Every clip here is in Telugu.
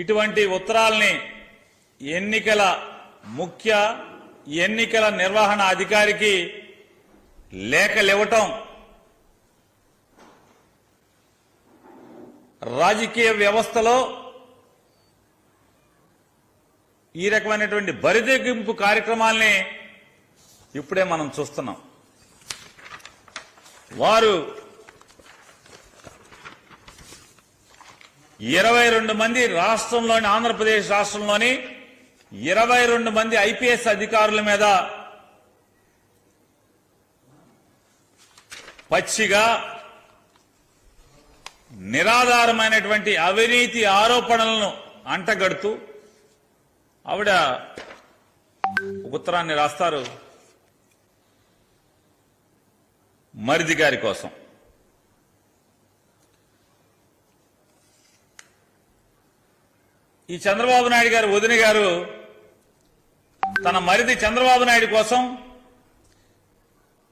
ఇటువంటి ఉత్తరాల్ని ఎన్నికల ముఖ్య ఎన్నికల నిర్వహణ అధికారికి లేఖలివ్వటం రాజకీయ వ్యవస్థలో ఈ రకమైనటువంటి బరిదెగింపు కార్యక్రమాల్ని ఇప్పుడే మనం చూస్తున్నాం. వారు ఇరవై రెండు మంది రాష్ట్రంలోని ఆంధ్రప్రదేశ్ రాష్ట్రంలోని ఇరవై రెండు మంది ఐపీఎస్ అధికారుల మీద పచ్చిగా నిరాధారమైనటువంటి అవినీతి ఆరోపణలను అంటగడుతూ ఆవిడ ఉత్తరాన్ని రాస్తారు మరిది గారి కోసం. ఈ చంద్రబాబు నాయుడు గారు వదిన గారు తన మరిది చంద్రబాబు నాయుడు కోసం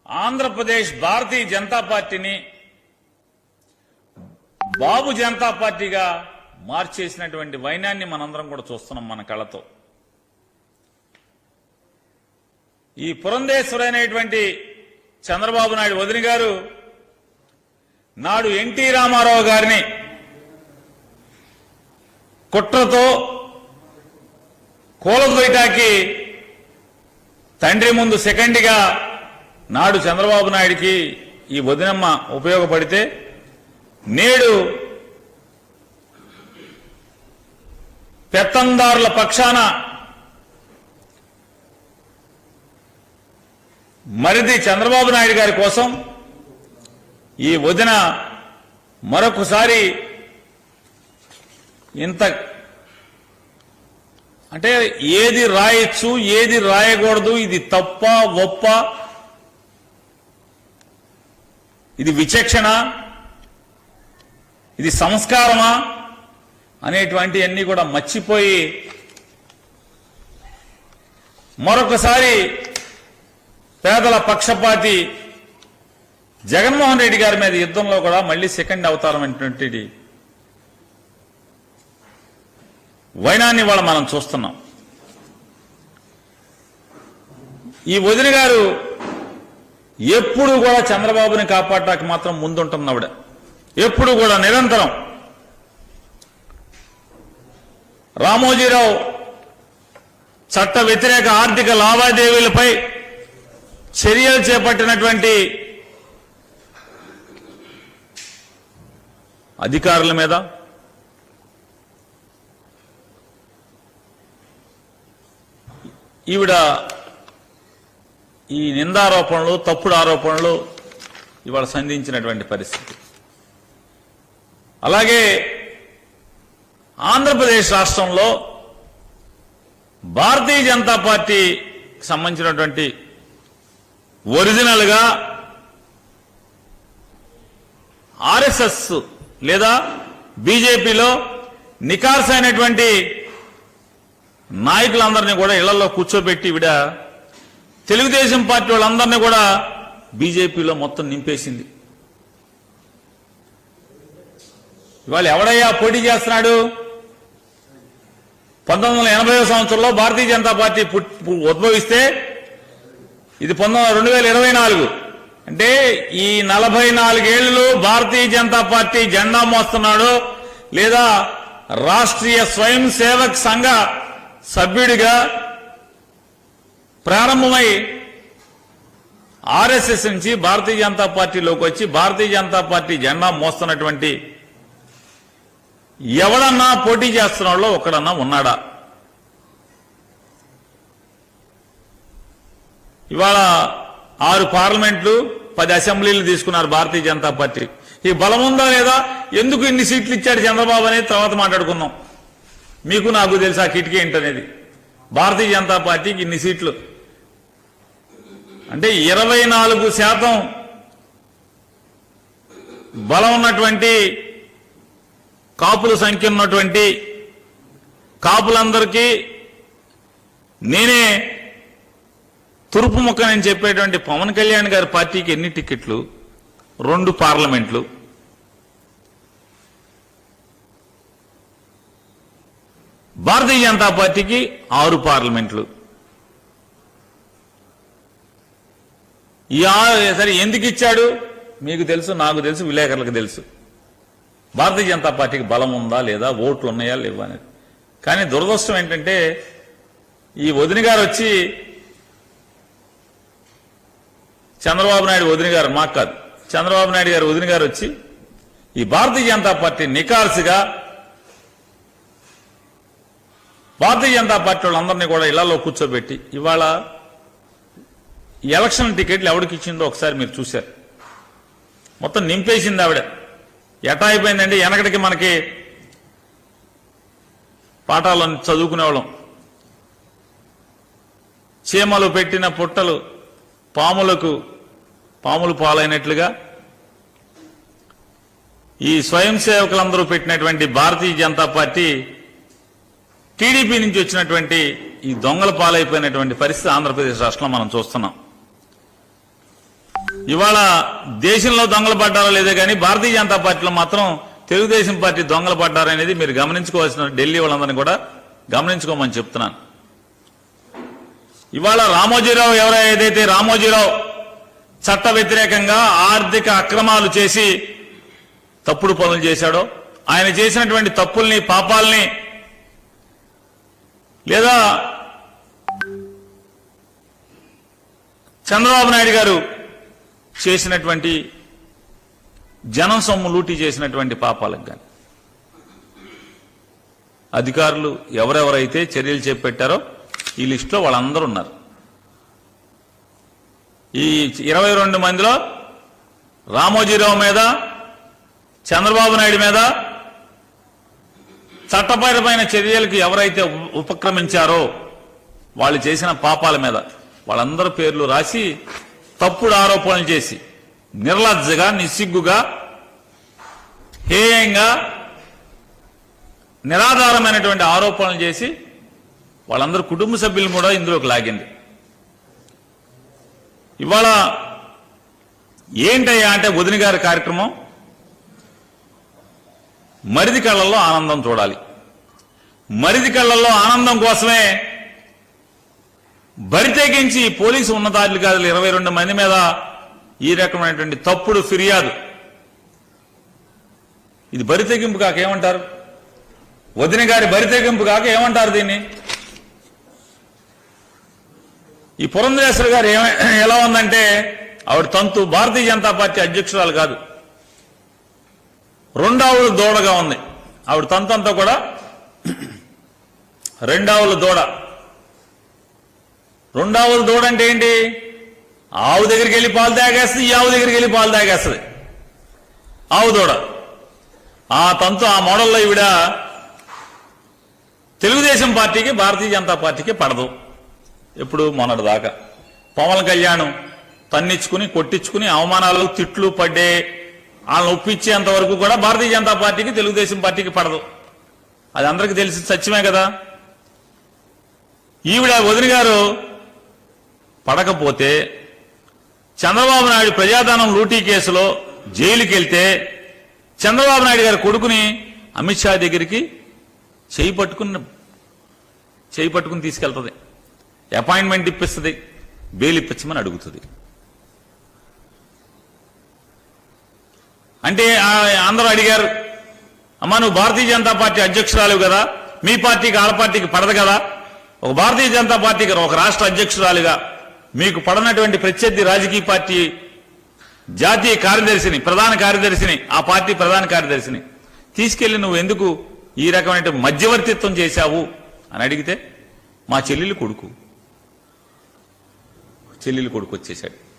ఆంధ్రప్రదేశ్ భారతీయ జనతా పార్టీని బాబు జనతా పార్టీగా మార్చేసినటువంటి వైనాన్ని మనందరం కూడా చూస్తున్నాం మన కళ్ళతో. ఈ పురంధేశ్వరైనటువంటి చంద్రబాబు నాయుడు వదిన గారు నాడు ఎన్టీ రామారావు గారిని కుట్రతో కోలద్వైటాకి తండ్రి ముందు సెకండ్గా నాడు చంద్రబాబు నాయుడికి ఈ వదినమ్మ ఉపయోగపడితే నేడు పెత్తందారుల పక్షాన మరిది చంద్రబాబు నాయుడు గారి కోసం ఈ వదిన మరొకసారి ఇంత అంటే ఏది రాయొచ్చు ఏది రాయకూడదు ఇది తప్ప ఒప్ప ఇది విచక్షణ ఇది సంస్కారమా అనేటువంటి అన్ని కూడా మర్చిపోయి మరొకసారి పేదల పక్షపాతి జగన్మోహన్ రెడ్డి గారి మీద యుద్ధంలో కూడా మళ్ళీ సెకండ్ అవతారం అనేటువంటిది వైనాన్ని వాళ్ళ మనం చూస్తున్నాం. ఈ వదిన గారు ఎప్పుడు కూడా చంద్రబాబుని కాపాడటానికి మాత్రం ముందుంటుంది ఆవిడ. ఎప్పుడు కూడా నిరంతరం. రామోజీరావు చట్ట వ్యతిరేక ఆర్థిక లావాదేవీలపై చర్యలు చేపట్టినటువంటి అధికారుల మీద ఈవిడ ఈ నిందారోపణలు తప్పుడు ఆరోపణలు ఇవాళ సంధించినటువంటి పరిస్థితి. అలాగే ఆంధ్రప్రదేశ్ రాష్ట్రంలో భారతీయ జనతా పార్టీకి సంబంధించినటువంటి ఒరిజినల్గా ఆర్ఎస్ఎస్ లేదా బీజేపీలో నికార్స్ అయినటువంటి నాయకులందరినీ కూడా ఇళ్ళలో కూర్చోబెట్టి విడ తెలుగుదేశం పార్టీ వాళ్ళందరినీ కూడా బీజేపీలో మొత్తం నింపేసింది. ఇవాళ ఎవడయ్యా పోటీ చేస్తున్నాడు? పంతొమ్మిది వందల ఎనభై సంవత్సరంలో భారతీయ జనతా పార్టీ పుట్- ఉద్భవిస్తే ఇది పంతొమ్మిది రెండు వేల ఇరవై నాలుగు. అంటే ఈ నలభై నాలుగేళ్ళు భారతీయ జనతా పార్టీ జెండా మోస్తున్నాడు లేదా రాష్ట్రీయ స్వయం సేవక్ సంఘ సభ్యుడిగా ప్రారంభమై ఆర్ఎస్ఎస్ నుంచి భారతీయ జనతా పార్టీలోకి వచ్చి భారతీయ జనతా పార్టీ జెండా మోస్తున్నటువంటి ఎవడన్నా పోటీ చేస్తున్న వాళ్ళు ఒక్కడన్నా ఉన్నాడా? ఇవాళ ఆరు పార్లమెంట్లు పది అసెంబ్లీలు తీసుకున్నారు భారతీయ జనతా పార్టీ. ఈ బలముందా లేదా? ఎందుకు ఇన్ని సీట్లు ఇచ్చాడు చంద్రబాబు అనేది తర్వాత మాట్లాడుకుందాం. మీకు నాకు తెలుసు ఆ కిటికీ ఏంటనేది? భారతీయ జనతా పార్టీకి ఇన్ని సీట్లు. అంటే ఇరవై నాలుగు శాతం బలం ఉన్నటువంటి కాపుల సంఖ్య ఉన్నటువంటి కాపులందరికీ నేనే తురుపు ముక్కనని చెప్పేటువంటి పవన్ కళ్యాణ్ గారి పార్టీకి ఎన్ని టికెట్లు రెండు పార్లమెంట్లు. భారతీయ జనతా పార్టీకి ఆరు పార్లమెంట్లు. ఈ ఆరు సరే ఎందుకు ఇచ్చాడు? మీకు తెలుసు నాకు తెలుసు విలేకరులకు తెలుసు. భారతీయ జనతా పార్టీకి బలం ఉందా లేదా ఓట్లు ఉన్నాయా లేవా అనేది. కానీ దురదృష్టం ఏంటంటే ఈ వదిన గారు వచ్చి చంద్రబాబు నాయుడు వదిన గారు మాకు కాదు. చంద్రబాబు నాయుడు గారు వదిన గారు వచ్చి ఈ భారతీయ జనతా పార్టీ నికాల్సిగా భారతీయ జనతా పార్టీ వాళ్ళందరినీ కూడా ఇళ్ళలో కూర్చోబెట్టి ఇవాళ ఎలక్షన్ టికెట్లు ఎవరికి ఇచ్చిందో ఒకసారి మీరు చూశారు. మొత్తం నింపేసింది ఆవిడ. ఎటా అయిపోయిందండి? వెనకటికి మనకి పాఠాలు చదువుకునేవాళ్ళం. చీమలు పెట్టిన పుట్టలు పాములకు పాములు పాలైనట్లుగా ఈ స్వయం సేవకులందరూ పెట్టినటువంటి భారతీయ జనతా పార్టీ టీడీపీ నుంచి వచ్చినటువంటి ఈ దొంగల పాలైపోయినటువంటి పరిస్థితి ఆంధ్రప్రదేశ్ రాష్ట్రంలో మనం చూస్తున్నాం. ఇవాళ దేశంలో దొంగలు పడ్డారో లేదే కానీ భారతీయ జనతా పార్టీలో మాత్రం తెలుగుదేశం పార్టీ దొంగలు పడ్డారనేది మీరు గమనించుకోవాల్సిన ఢిల్లీ వాళ్ళందరినీ కూడా గమనించుకోమని చెప్తున్నాను. ఇవాళ రామోజీరావు ఎవరో ఏదైతే రామోజీరావు చట్ట వ్యతిరేకంగా ఆర్థిక అక్రమాలు చేసి తప్పుడు పనులు చేశాడో ఆయన చేసినటువంటి తప్పుల్ని పాపాల్ని లేదా చంద్రబాబు నాయుడు గారు చేసినటువంటి జనం సొమ్ము లూటీ చేసినటువంటి పాపాలకు కానీ అధికారులు ఎవరెవరైతే చర్యలు చేపట్టారో ఈ లిస్టులో వాళ్ళందరూ ఉన్నారు. ఈ ఇరవై రెండు మందిలో రామోజీరావు మీద చంద్రబాబు నాయుడు మీద చట్టపరమైన చర్యలకు ఎవరైతే ఉపక్రమించారో వాళ్ళు చేసిన పాపాల మీద వాళ్ళందరి పేర్లు రాసి తప్పుడు ఆరోపణలు చేసి నిర్లజ్జగా నిస్సిగ్గుగా హేయంగా నిరాధారమైనటువంటి ఆరోపణలు చేసి వాళ్ళందరూ కుటుంబ సభ్యులు కూడా ఇందులోకి లాగింది. ఇవాళ ఏంటయ్యా అంటే వదిన గారి కార్యక్రమం? మరిది కళ్ళల్లో ఆనందం చూడాలి. మరిది కళ్ళల్లో ఆనందం కోసమే బరితెగించి పోలీసు ఉన్నతాధికారులు ఇరవై రెండు మంది మీద ఈ రకమైనటువంటి తప్పుడు ఫిర్యాదు. ఇది బరితెగింపు కాక ఏమంటారు? వదిన గారి బరితెగింపు కాక ఏమంటారు దీన్ని? ఈ పురంధరేశ్వరి గారు ఎలా ఉందంటే ఆవిడ తంతు భారతీయ జనతా పార్టీ అధ్యక్షురాలు కాదు. రెండావుల దూడగా ఉంది. ఆవిడ తంతంతా కూడా రెండావుల దూడ. రెండావుల దూడ అంటే ఏంటి? ఆవు దగ్గరికి వెళ్ళి పాలు తాగేస్తుంది ఈ ఆవు దగ్గరికి వెళ్ళి పాలు తాగేస్తుంది. ఆవు దూడ. ఆ తంతు ఆ మోడల్లో ఈవిడ తెలుగుదేశం పార్టీకి భారతీయ జనతా పార్టీకి పడదు. ఎప్పుడు మొన్నటి దాకా. పవన్ కళ్యాణ్ తన్నిచ్చుకుని కొట్టించుకుని అవమానాలు తిట్లు పడ్డే వాళ్ళని ఒప్పించేంత వరకు కూడా భారతీయ జనతా పార్టీకి తెలుగుదేశం పార్టీకి పడదు. అది అందరికీ తెలిసి సత్యమే కదా? ఈవిడ వదిన గారు పడకపోతే చంద్రబాబు నాయుడు ప్రజాధనం లూటీ కేసులో జైలుకి వెళ్తే చంద్రబాబు నాయుడు గారి కొడుకుని అమిత్ షా దగ్గరికి చేయి పట్టుకుని చేయి పట్టుకుని తీసుకెళ్తుంది. అపాయింట్మెంట్ ఇప్పిస్తుంది. బెయిల్ ఇప్పించమని అడుగుతుంది. అంటే అందరూ అడిగారు అమ్మా నువ్వు భారతీయ జనతా పార్టీ అధ్యక్షురాలు కదా మీ పార్టీకి ఆడ పార్టీకి పడదు కదా. ఒక భారతీయ జనతా పార్టీకి ఒక రాష్ట్ర అధ్యక్షురాలుగా. మీకు పడనటువంటి ప్రత్యర్థి రాజకీయ పార్టీ జాతీయ కార్యదర్శిని ప్రధాన కార్యదర్శిని ఆ పార్టీ ప్రధాన కార్యదర్శిని. తీసుకెళ్ళి నువ్వు ఎందుకు ఈ రకమైన మధ్యవర్తిత్వం చేశావు? అని అడిగితే మా చెల్లెలు కొడుకు. చెల్లెలు కొడుకు వచ్చేశాడు.